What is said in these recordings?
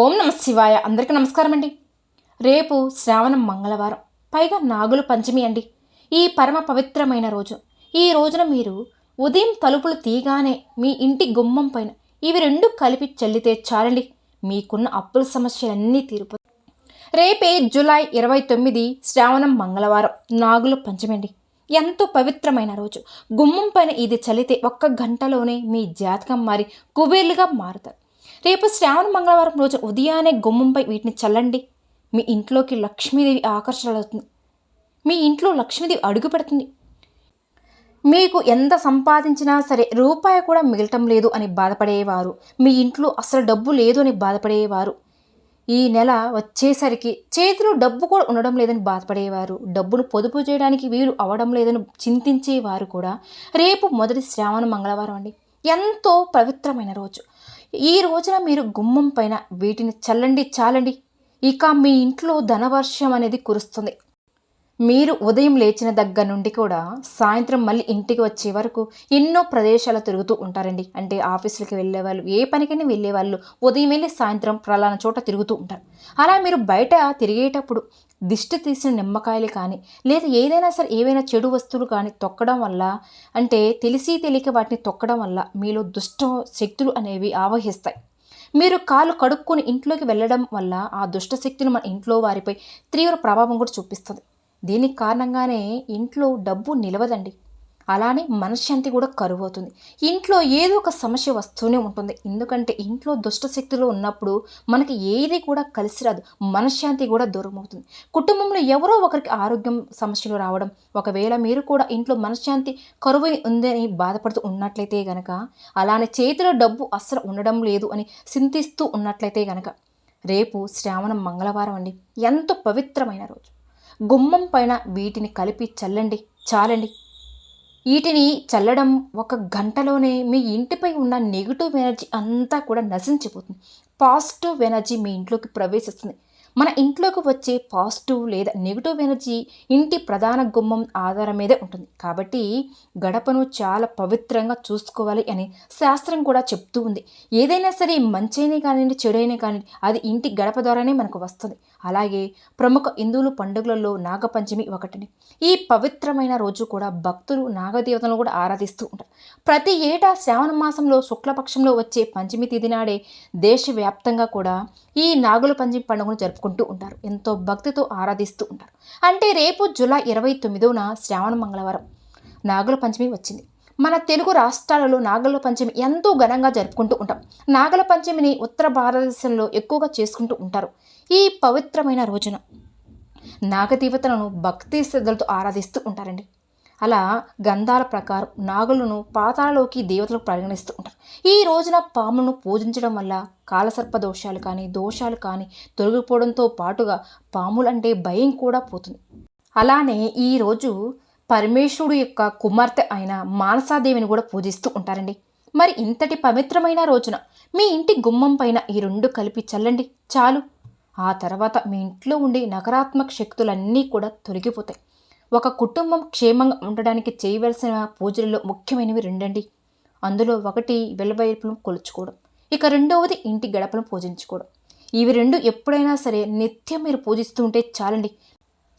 ఓం నమ శివాయ. అందరికీ నమస్కారం అండి. రేపు శ్రావణం మంగళవారం. పైగా నాగుల పంచమి అండి. ఈ పరమ పవిత్రమైన రోజు. ఈ రోజున మీరు ఉదయం తలుపులు తీగానే మీ ఇంటి గుమ్మం పైన ఇవి రెండు కలిపి చల్లితే చాలండి. మీకున్న అప్పుల సమస్యలన్నీ తీరిపోతాయి రేపే జూలై ఇరవై తొమ్మిది శ్రావణం మంగళవారం. నాగుల పంచమి అండి. ఎంతో పవిత్రమైన రోజు. గుమ్మం పైన ఇది చల్లితే ఒక్క గంటలోనే మీ జాతకం మారి కుబేర్లుగా మారుతారు. రేపు శ్రావణ మంగళవారం రోజు ఉదయాన్నే గుమ్మంపై వీటిని చల్లండి. మీ ఇంట్లోకి లక్ష్మీదేవి ఆకర్షణలవుతుంది మీ ఇంట్లో లక్ష్మీదేవి అడుగు పెడుతుంది. మీకు ఎంత సంపాదించినా సరే రూపాయి కూడా మిగలటం లేదు అని బాధపడేవారు. మీ ఇంట్లో అసలు డబ్బు లేదు అని బాధపడేవారు. ఈ నెల వచ్చేసరికి చేతిలో డబ్బు కూడా ఉండడం లేదని బాధపడేవారు. డబ్బును పొదుపు చేయడానికి వీలు అవడం లేదని చింతించేవారు కూడా. రేపు మొదటి శ్రావణ మంగళవారం అండి. ఎంతో పవిత్రమైన రోజు. ఈ రోజున మీరు గుమ్మం పైన వీటిని చల్లండి చాలండి. ఇక మీ ఇంట్లో ధనవర్షం అనేది కురుస్తుంది. మీరు ఉదయం లేచిన దగ్గర నుండి కూడా సాయంత్రం మళ్ళీ ఇంటికి వచ్చే వరకు ఎన్నో ప్రదేశాలు తిరుగుతూ ఉంటారండి. అంటే ఆఫీసులకి వెళ్ళేవాళ్ళు ఏ పనికైనా వెళ్ళేవాళ్ళు ఉదయం వెళ్ళి సాయంత్రం ప్రలాన చోట తిరుగుతూ ఉంటారు. అలా మీరు బయట తిరిగేటప్పుడు దిష్టి తీసిన నిమ్మకాయలు కానీ లేదా ఏదైనా సరే ఏవైనా చెడు వస్తువులు కానీ తొక్కడం వల్ల అంటే తెలిసి తెలియక వాటిని తొక్కడం వల్ల మీలో దుష్ట శక్తులు అనేవి ఆవహిస్తాయి. మీరు కాలు కడుక్కొని ఇంట్లోకి వెళ్ళడం వల్ల ఆ దుష్ట శక్తులు మన ఇంట్లో వారిపై తీవ్ర ప్రభావం కూడా చూపిస్తుంది. దీనికి కారణంగానే ఇంట్లో డబ్బు నిలవదండి. అలానే మనశ్శాంతి కూడా కరువు అవుతుంది ఇంట్లో ఏదో ఒక సమస్య వస్తూనే ఉంటుంది. ఎందుకంటే ఇంట్లో దుష్టశక్తులు ఉన్నప్పుడు మనకి ఏది కూడా కలిసి రాదు. మనశ్శాంతి కూడా దూరం అవుతుంది. కుటుంబంలో ఎవరో ఒకరికి ఆరోగ్యం సమస్యలు రావడం ఒకవేళ మీరు కూడా ఇంట్లో మనశ్శాంతి కరువు ఉందని బాధపడుతూ ఉన్నట్లయితే గనక అలానే చేతిలో డబ్బు అస్సలు ఉండడం లేదు అని చింతిస్తూ ఉన్నట్లయితే గనక రేపు శ్రావణం మంగళవారం అండి. ఎంతో పవిత్రమైన రోజు. గుమ్మం పైన వీటిని కలిపి చల్లండి చాలండి. వీటిని చల్లడం ఒక గంటలోనే మీ ఇంటిపై ఉన్న నెగిటివ్ ఎనర్జీ అంతా కూడా నశించిపోతుంది. పాజిటివ్ ఎనర్జీ మీ ఇంట్లోకి ప్రవేశిస్తుంది. మన ఇంట్లోకి వచ్చే పాజిటివ్ లేదా నెగిటివ్ ఎనర్జీ ఇంటి ప్రధాన గుమ్మం ఆధారం మీదే ఉంటుంది. కాబట్టి గడపను చాలా పవిత్రంగా చూసుకోవాలి అని శాస్త్రం కూడా చెప్తూ ఉంది. ఏదైనా సరే మంచైనా కానివ్వండి చెడైనా కానివ్వండి అది ఇంటి గడప ద్వారానే మనకు వస్తుంది. అలాగే ప్రముఖ హిందువులు పండుగలలో నాగపంచమి ఒకటిని. ఈ పవిత్రమైన రోజు కూడా భక్తులు నాగదేవతలను కూడా ఆరాధిస్తూ ఉంటారు. ప్రతి ఏటా శ్రావణ మాసంలో శుక్లపక్షంలో వచ్చే పంచమి తిథి నాడే దేశవ్యాప్తంగా కూడా ఈ నాగుల పంచమి పండుగను జరుపుకుంటూ ఉంటారు. ఎంతో భక్తితో ఆరాధిస్తూ ఉంటారు. అంటే రేపు జూలై ఇరవై తొమ్మిదవన శ్రావణ మంగళవారం నాగుల పంచమి వచ్చింది. మన తెలుగు రాష్ట్రాలలో నాగల పంచమి ఎంతో ఘనంగా జరుపుకుంటూ ఉంటాం. నాగల పంచమిని ఉత్తర భారతదేశంలో ఎక్కువగా చేసుకుంటూ ఉంటారు. ఈ పవిత్రమైన రోజున నాగదేవతలను భక్తి శ్రద్ధలతో ఆరాధిస్తూ ఉంటారండి. అలా గంధాల ప్రకారం నాగులను పాతాలలోకి దేవతలకు పరిగణిస్తూ ఉంటారు. ఈ రోజున పామును పూజించడం వల్ల కాలసర్ప దోషాలు కానీ దోషాలు కానీ తొలగిపోవడంతో పాటుగా పాములంటే భయం కూడా పోతుంది. అలానే ఈరోజు పరమేశ్వరుడు యొక్క కుమార్తె అయిన మానసాదేవిని కూడా పూజిస్తూ ఉంటారండి. మరి ఇంతటి పవిత్రమైన రోజున మీ ఇంటి గుమ్మం పైన ఈ రెండు కలిపి చల్లండి. చాలు. ఆ తర్వాత మీ ఇంట్లో ఉండే నకారాత్మక శక్తులన్నీ కూడా తొలగిపోతాయి. ఒక కుటుంబం క్షేమంగా ఉండడానికి చేయవలసిన పూజలలో ముఖ్యమైనవి రెండండి. అందులో ఒకటి వెలవైపులను కొలుచుకోవడం. ఇక రెండవది ఇంటి గడపను పూజించుకోవడం. ఇవి రెండు ఎప్పుడైనా సరే నిత్యం మీరు పూజిస్తూ ఉంటే చాలండి.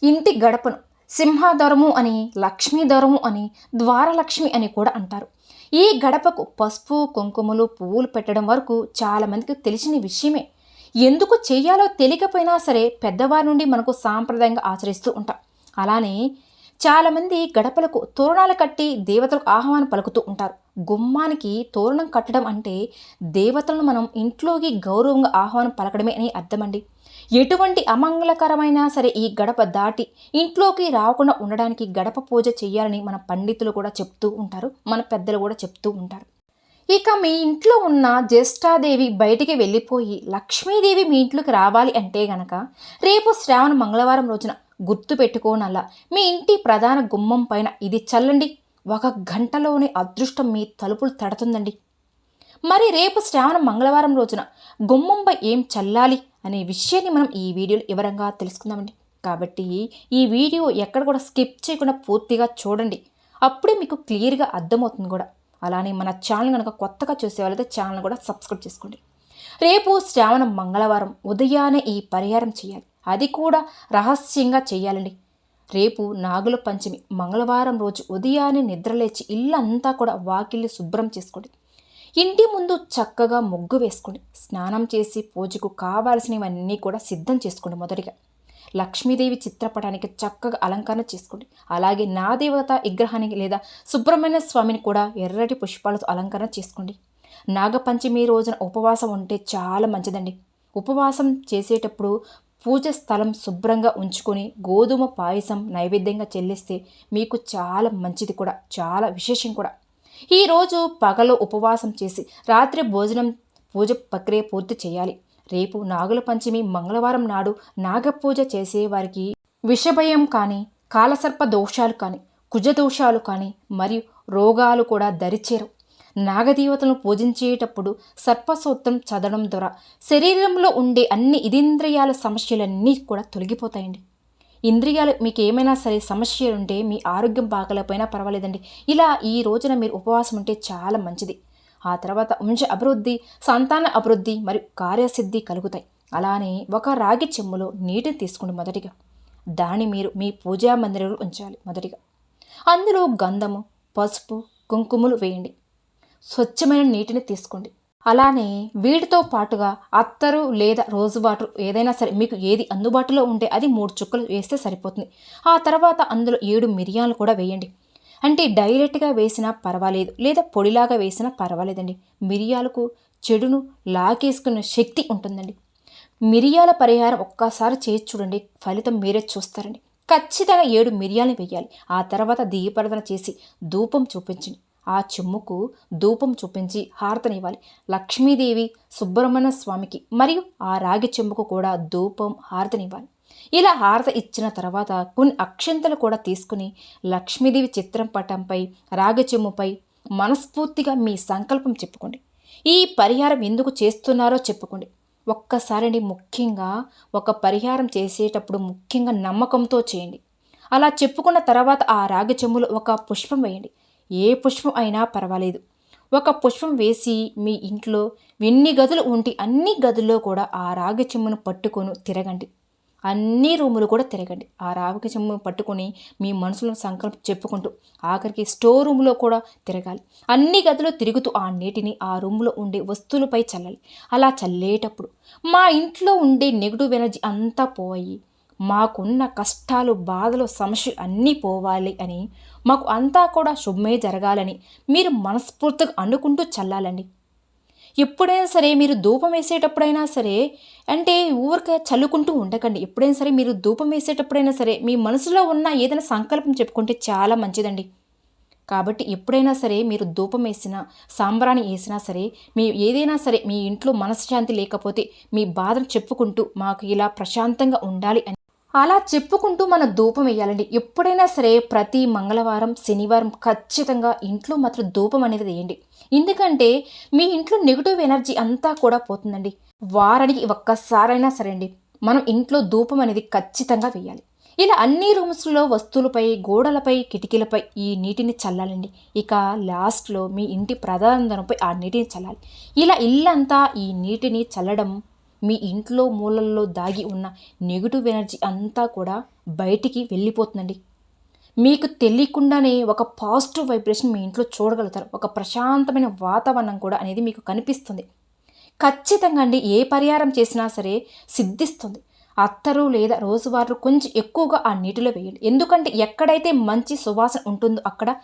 ఇంటి గడపను సింహాధరము అని లక్ష్మీధరము అని ద్వారలక్ష్మి అని కూడా అంటారు. ఈ గడపకు పసుపు కుంకుమలు పువ్వులు పెట్టడం వరకు చాలామందికి తెలిసిన విషయమే. ఎందుకు చేయాలో తెలియకపోయినా సరే పెద్దవారి నుండి మనకు సాంప్రదాయంగా ఆచరిస్తూ ఉంటాం. అలానే చాలామంది గడపలకు తోరణాలు కట్టి దేవతలకు ఆహ్వానం పలుకుతూ ఉంటారు. గుమ్మానికి తోరణం కట్టడం అంటే దేవతలను మనం ఇంట్లోకి గౌరవంగా ఆహ్వానం పలకడమే అని అర్థమండి. ఎటువంటి అమంగళకరమైనా సరే ఈ గడప దాటి ఇంట్లోకి రాకుండా ఉండడానికి గడప పూజ చేయాలని మన పండితులు కూడా చెప్తూ ఉంటారు మన పెద్దలు కూడా చెప్తూ ఉంటారు. ఇక మీ ఇంట్లో ఉన్న జ్యేష్ఠాదేవి బయటికి వెళ్ళిపోయి లక్ష్మీదేవి మీ ఇంట్లోకి రావాలి అంటే గనక రేపు శ్రావణ మంగళవారం రోజున గుర్తు పెట్టుకోనల్లా మీ ఇంటి ప్రధాన గుమ్మం పైన ఇది చల్లండి. ఒక గంటలోనే అదృష్టం మీ తలుపులు తడుతుందండి. మరి రేపు శ్రావణ మంగళవారం రోజున గుమ్మంపై ఏం చల్లాలి అనే విషయాన్ని మనం ఈ వీడియోలో వివరంగా తెలుసుకుందామండి. కాబట్టి ఈ వీడియో ఎక్కడ కూడా స్కిప్ చేయకుండా పూర్తిగా చూడండి. అప్పుడే మీకు క్లియర్గా అర్థమవుతుంది కూడా. అలానే మన ఛానల్ కనుక కొత్తగా చూసే వాళ్ళైతే ఛానల్ కూడా సబ్స్క్రైబ్ చేసుకోండి. రేపు శ్రావణ మంగళవారం ఉదయాన్నే ఈ పరిహారం చేయాలి. అది కూడా రహస్యంగా చేయాలండి. రేపు నాగుల పంచమి మంగళవారం రోజు ఉదయాన్నే నిద్రలేచి ఇల్లంతా కూడా వాకిళ్ళు శుభ్రం చేసుకోండి. ఇంటి ముందు చక్కగా ముగ్గు వేసుకోండి స్నానం చేసి పూజకు కావాల్సినవన్నీ కూడా సిద్ధం చేసుకోండి మొదటిగా లక్ష్మీదేవి చిత్రపటానికి చక్కగా అలంకరణ చేసుకోండి అలాగే నా దేవత విగ్రహానికి లేదా సుబ్రహ్మణ్య స్వామిని కూడా ఎర్రటి పుష్పాలతో అలంకరణ చేసుకోండి నాగపంచమి రోజున ఉపవాసం ఉంటే చాలా మంచిదండి. ఉపవాసం చేసేటప్పుడు పూజ స్థలం శుభ్రంగా ఉంచుకొని గోధుమ పాయసం నైవేద్యంగా చెల్లిస్తే మీకు చాలా మంచిది కూడా చాలా విశేషం కూడా. ఈరోజు పగలు ఉపవాసం చేసి రాత్రి భోజనం పూజ ప్రక్రియ పూర్తి చేయాలి. రేపు నాగుల పంచమి మంగళవారం నాడు నాగపూజ చేసేవారికి విషభయం కానీ కాలసర్ప దోషాలు కానీ కుజదోషాలు కానీ మరియు రోగాలు కూడా దరిచేరు నాగదేవతలను పూజించేటప్పుడు సర్పసూత్రం చదవడం ద్వారా శరీరంలో ఉండే అన్ని ఇదింద్రియాల సమస్యలన్నీ కూడా తొలగిపోతాయండి. ఇంద్రియాలు మీకు ఏమైనా సరే సమస్యలు ఉంటే మీ ఆరోగ్యం బాగలేకపోయినా పర్వాలేదండి. ఇలా ఈ రోజున మీరు ఉపవాసం ఉంటే చాలా మంచిది. ఆ తర్వాత వంశ అభివృద్ధి సంతాన అభివృద్ధి మరియు కార్యసిద్ధి కలుగుతాయి. అలానే ఒక రాగి చెమ్ములో నీటిని తీసుకోండి మొదటిగా దాన్ని మీరు మీ పూజా మందిరంలో ఉంచాలి మొదటిగా. అందులో గంధము పసుపు కుంకుమలు వేయండి. స్వచ్ఛమైన నీటిని తీసుకోండి. అలానే వీటితో పాటుగా అత్తరు లేదా రోజు వాటర్ ఏదైనా సరే మీకు ఏది అందుబాటులో ఉంటే అది మూడు చుక్కలు వేస్తే సరిపోతుంది. ఆ తర్వాత అందులో ఏడు మిరియాలు కూడా వేయండి. అంటే డైరెక్ట్గా వేసినా పర్వాలేదు లేదా పొడిలాగా వేసినా పర్వాలేదండి. మిరియాలకు చెడును లాగేసుకునే శక్తి ఉంటుందండి. మిరియాల పరిహారం ఒక్కసారి చేసి చూడండి. ఫలితం మీరే చూస్తారండి. ఖచ్చితంగా ఏడు మిరియాలను వేయాలి. ఆ తర్వాత దీపారాధన చేసి ధూపం చూపించండి. ఆ చెమ్ముకు ధూపం చూపించి హారతనివ్వాలి. లక్ష్మీదేవి సుబ్రహ్మణ్య స్వామికి మరియు ఆ రాగి చెమ్ముకు కూడా ధూపం హారతనివ్వాలి. ఇలా హారత ఇచ్చిన తర్వాత కొన్ని అక్షంతలు కూడా తీసుకుని లక్ష్మీదేవి చిత్రం పటంపై రాగి చెమ్ముపై మనస్ఫూర్తిగా మీ సంకల్పం చెప్పుకోండి. ఈ పరిహారం ఎందుకు చేస్తున్నారో చెప్పుకోండి. ఒక్కసారి ముఖ్యంగా ఒక పరిహారం చేసేటప్పుడు ముఖ్యంగా నమ్మకంతో చేయండి. అలా చెప్పుకున్న తర్వాత ఆ రాగి చెమ్ములు ఒక పుష్పం వేయండి. ఏ పుష్పం అయినా పర్వాలేదు. ఒక పుష్పం వేసి మీ ఇంట్లో ఎన్ని గదులు ఉంటే అన్ని గదుల్లో కూడా ఆ రాగి చెమ్మును పట్టుకొని తిరగండి. అన్ని రూములు కూడా తిరగండి. ఆ రాగి చెమ్మును పట్టుకొని మీ మనసులో సంకల్పం చెప్పుకుంటూ ఆఖరికి స్టోర్ రూమ్లో కూడా తిరగాలి. అన్ని గదులు తిరుగుతూ ఆ నీటిని ఆ రూమ్లో ఉండే వస్తువులపై చల్లాలి. అలా చల్లేటప్పుడు మా ఇంట్లో ఉండే నెగిటివ్ ఎనర్జీ అంతా పోయి మాకున్న కష్టాలు బాధలు సమస్యలు అన్నీ పోవాలి అని. మాకు అంతా కూడా శుభమే జరగాలని మీరు మనస్ఫూర్తిగా అనుకుంటూ చల్లాలండి. ఎప్పుడైనా సరే మీరు ధూపం వేసేటప్పుడైనా సరే అంటే ఊరికే చల్లుకుంటూ ఉండకండి. ఎప్పుడైనా సరే మీరు ధూపం వేసేటప్పుడైనా సరే మీ మనసులో ఉన్న ఏదైనా సంకల్పం చెప్పుకుంటే చాలా మంచిదండి. కాబట్టి ఎప్పుడైనా సరే మీరు ధూపం వేసినా సాంబ్రాణి వేసినా సరే మీ ఏదైనా సరే మీ ఇంట్లో మనశ్శాంతి లేకపోతే మీ బాధను చెప్పుకుంటూ మాకు ఇలా ప్రశాంతంగా ఉండాలి అని అలా చెప్పుకుంటూ మన ధూపం వేయాలండి. ఎప్పుడైనా సరే ప్రతి మంగళవారం శనివారం ఖచ్చితంగా ఇంట్లో మాత్రం ధూపం అనేది వేయండి. ఎందుకంటే మీ ఇంట్లో నెగిటివ్ ఎనర్జీ అంతా కూడా పోతుందండి. వారానికి ఒక్కసారైనా సరే అండి మనం ఇంట్లో ధూపం అనేది ఖచ్చితంగా వేయాలి. ఇలా అన్ని రూమ్స్లో వస్తువులపై గోడలపై కిటికీలపై ఈ నీటిని చల్లాలండి. ఇక లాస్ట్లో మీ ఇంటి ప్రధానంపై ఆ నీటిని చల్లాలి. ఇలా ఇల్లంతా ఈ నీటిని చల్లడం మీ ఇంట్లో మూలల్లో దాగి ఉన్న నెగిటివ్ ఎనర్జీ అంతా కూడా బయటికి వెళ్ళిపోతుందండి. మీకు తెలియకుండానే ఒక పాజిటివ్ వైబ్రేషన్ మీ ఇంట్లో చూడగలుగుతారు. ఒక ప్రశాంతమైన వాతావరణం కూడా అనేది మీకు కనిపిస్తుంది. ఖచ్చితంగా అండి ఏ పరిహారం చేసినా సరే సిద్ధిస్తుంది. అత్తరు లేదా రోజువారు కొంచెం ఎక్కువగా ఆ నీటిలో వేయండి. ఎందుకంటే ఎక్కడైతే మంచి సువాసన ఉంటుందో అక్కడ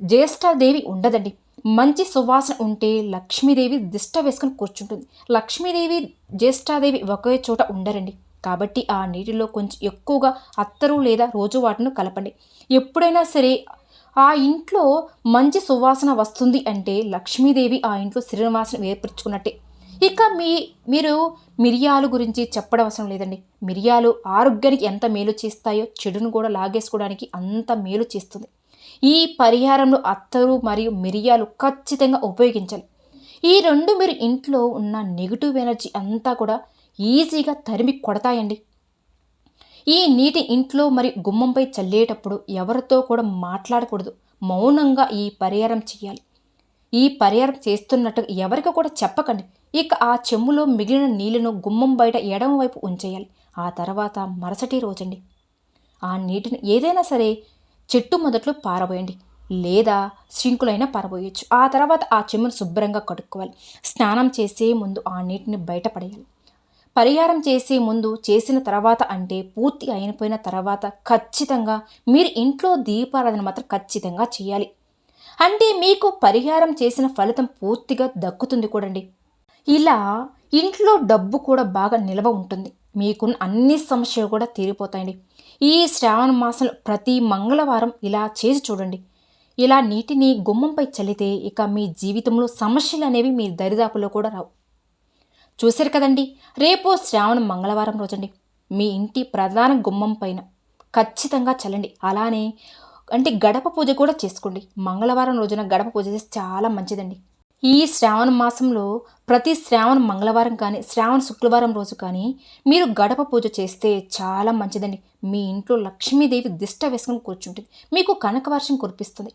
జ్యేష్ఠాదేవి ఉండదండి. మంచి సువాసన ఉంటే లక్ష్మీదేవి దిష్ట వేసుకొని కూర్చుంటుంది. లక్ష్మీదేవి జ్యేష్ఠాదేవి ఒకే చోట ఉండరండి. కాబట్టి ఆ నీటిలో కొంచెం ఎక్కువగా అత్తరు లేదా రోజు వాటిని కలపండి. ఎప్పుడైనా సరే ఆ ఇంట్లో మంచి సువాసన వస్తుంది అంటే లక్ష్మీదేవి ఆ ఇంట్లో శ్రీనివాసన ఏర్పరచుకున్నట్టే. ఇక మీ మీరు మిరియాలు గురించి చెప్పడం అవసరం లేదండి. మిరియాలు ఆరోగ్యానికి ఎంత మేలు చేస్తాయో చెడును కూడా లాగేసుకోవడానికి అంత మేలు చేస్తుంది. ఈ పరిహారంలో అత్తరు మరియు మిరియాలు ఖచ్చితంగా ఉపయోగించాలి. ఈ రెండు మీరు ఇంట్లో ఉన్న నెగిటివ్ ఎనర్జీ అంతా కూడా ఈజీగా తరిమి కొడతాయండి. ఈ నీటి ఇంట్లో మరి గుమ్మంపై చల్లేటప్పుడు ఎవరితో కూడా మాట్లాడకూడదు. మౌనంగా ఈ పరిహారం చేయాలి. ఈ పరిహారం చేస్తున్నట్టు ఎవరికి కూడా చెప్పకండి. ఇక ఆ చెమ్ములో మిగిలిన నీళ్ళను గుమ్మం బయట ఎడమ వైపు ఉంచేయాలి. ఆ తర్వాత మరుసటి రోజండి. ఆ నీటిని ఏదైనా సరే చెట్టు మొదట్లో పారబోయండి. లేదా సింకులైనా పారబోయచ్చు. ఆ తర్వాత ఆ చెమ్మును శుభ్రంగా కడుక్కోవాలి. స్నానం చేసే ముందు ఆ నీటిని బయటపడేయాలి. పరిహారం చేసే ముందు చేసిన తర్వాత అంటే పూర్తి అయిపోయిన తర్వాత ఖచ్చితంగా మీరు ఇంట్లో దీపారాధన మాత్రం ఖచ్చితంగా చేయాలి. అంటే మీకు పరిహారం చేసిన ఫలితం పూర్తిగా దక్కుతుంది కూడండి. ఇలా ఇంట్లో డబ్బు కూడా బాగా నిల్వ ఉంటుంది. మీకున్న అన్ని సమస్యలు కూడా తీరిపోతాయండి. ఈ శ్రావణ మాసంలో ప్రతి మంగళవారం ఇలా చేసి చూడండి. ఇలా నీటిని గుమ్మంపై చల్లితే ఇక మీ జీవితంలో సమస్యలు అనేవి మీ దరిదాపులో కూడా రావు. చూశారు కదండి రేపు శ్రావణ మంగళవారం రోజండి. మీ ఇంటి ప్రధాన గుమ్మం పైన ఖచ్చితంగా చల్లండి. అలానే అంటే గడప పూజ కూడా చేసుకోండి. మంగళవారం రోజున గడప పూజ చేస్తే చాలా మంచిదండి. ఈ శ్రావణ మాసంలో ప్రతి శ్రావణ మంగళవారం కానీ శ్రావణ శుక్రవారం రోజు కానీ మీరు గడప పూజ చేస్తే చాలా మంచిదండి. మీ ఇంట్లో లక్ష్మీదేవి దిష్ట వేసుకొని కూర్చుంటుంది. మీకు కనకవర్షం కురిపిస్తుంది.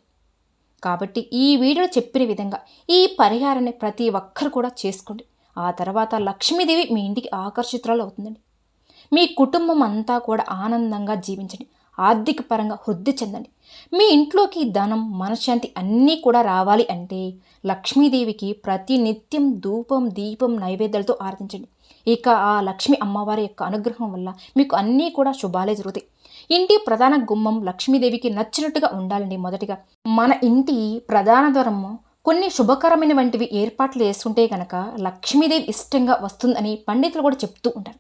కాబట్టి ఈ వీడియోలో చెప్పిన విధంగా ఈ పరిహారాన్ని ప్రతి ఒక్కరు కూడా చేసుకోండి. ఆ తర్వాత లక్ష్మీదేవి మీ ఇంటికి ఆకర్షితురాలు అవుతుందండి. మీ కుటుంబం అంతా కూడా ఆనందంగా జీవించండి. ఆర్థిక పరంగా వృద్ధి చెందండి. మీ ఇంట్లోకి ధనం మనశ్శాంతి అన్నీ కూడా రావాలి అంటే లక్ష్మీదేవికి ప్రతి నిత్యం ధూపం దీపం నైవేద్యాలతో ఆరాధించండి. ఇక ఆ లక్ష్మి అమ్మవారి యొక్క అనుగ్రహం వల్ల మీకు అన్నీ కూడా శుభాలే జరుగుతాయి. ఇంటి ప్రధాన గుమ్మం లక్ష్మీదేవికి నచ్చినట్టుగా ఉండాలండి మొదటిగా. మన ఇంటి ప్రధాన ద్వారము కొన్ని శుభకరమైన వంటివి ఏర్పాట్లు చేసుకుంటే గనక లక్ష్మీదేవి ఇష్టంగా వస్తుందని పండితులు కూడా చెప్తూ ఉంటారు.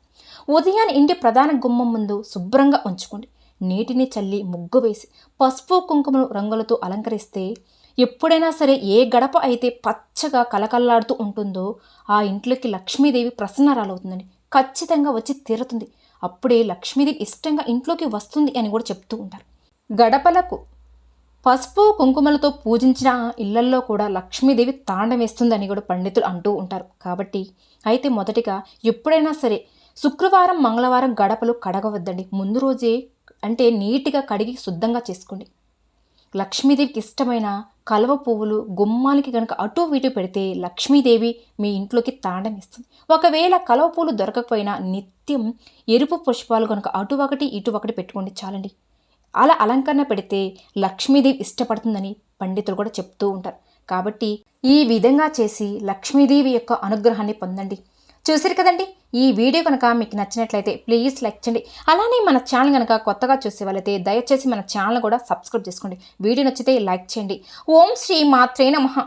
ఉదయాన్నే ఇంటి ప్రధాన గుమ్మం ముందు శుభ్రంగా ఉంచుకోండి. నీటిని చల్లి ముగ్గు వేసి పసుపు కుంకుమ రంగులతో అలంకరిస్తే ఎప్పుడైనా సరే ఏ గడప అయితే పచ్చగా కలకల్లాడుతూ ఉంటుందో ఆ ఇంట్లోకి లక్ష్మీదేవి ప్రసన్నరాలవుతుందండి. ఖచ్చితంగా వచ్చి తీరుతుంది. అప్పుడే లక్ష్మీదేవి ఇష్టంగా ఇంట్లోకి వస్తుంది అని కూడా చెప్తూ ఉంటారు. గడపలకు పసుపు కుంకుమలతో పూజించిన ఇళ్ళల్లో కూడా లక్ష్మీదేవి తాండవేస్తుందని కూడా పండితులు అంటూ ఉంటారు. కాబట్టి అయితే మొదటిగా ఎప్పుడైనా సరే శుక్రవారం మంగళవారం గడపలు కడగవద్దండి. ముందు రోజే అంటే నీట్గా కడిగి శుద్ధంగా చేసుకోండి. లక్ష్మీదేవికి ఇష్టమైన కలవ పువ్వులు గుమ్మానికి కనుక అటు ఇటు పెడితే లక్ష్మీదేవి మీ ఇంట్లోకి తాండం ఇస్తుంది. ఒకవేళ కలవ పువ్వులు దొరకకపోయినా నిత్యం ఎరుపు పుష్పాలు కనుక అటు ఒకటి ఇటు ఒకటి పెట్టుకోండి చాలండి. అలా అలంకరణ పెడితే లక్ష్మీదేవి ఇష్టపడుతుందని పండితులు కూడా చెప్తూ ఉంటారు. కాబట్టి ఈ విధంగా చేసి లక్ష్మీదేవి యొక్క అనుగ్రహాన్ని పొందండి. చూసారు కదండి? ఈ వీడియో కనుక మీకు నచ్చినట్లయితే ప్లీజ్ లైక్ చేయండి. అలానే మన ఛానల్ కనుక కొత్తగా చూసే వాళ్ళైతే దయచేసి మన ఛానల్ కూడా సబ్స్క్రైబ్ చేసుకోండి. వీడియో నచ్చితే లైక్ చేయండి. ఓం శ్రీ మాత్రే నమః.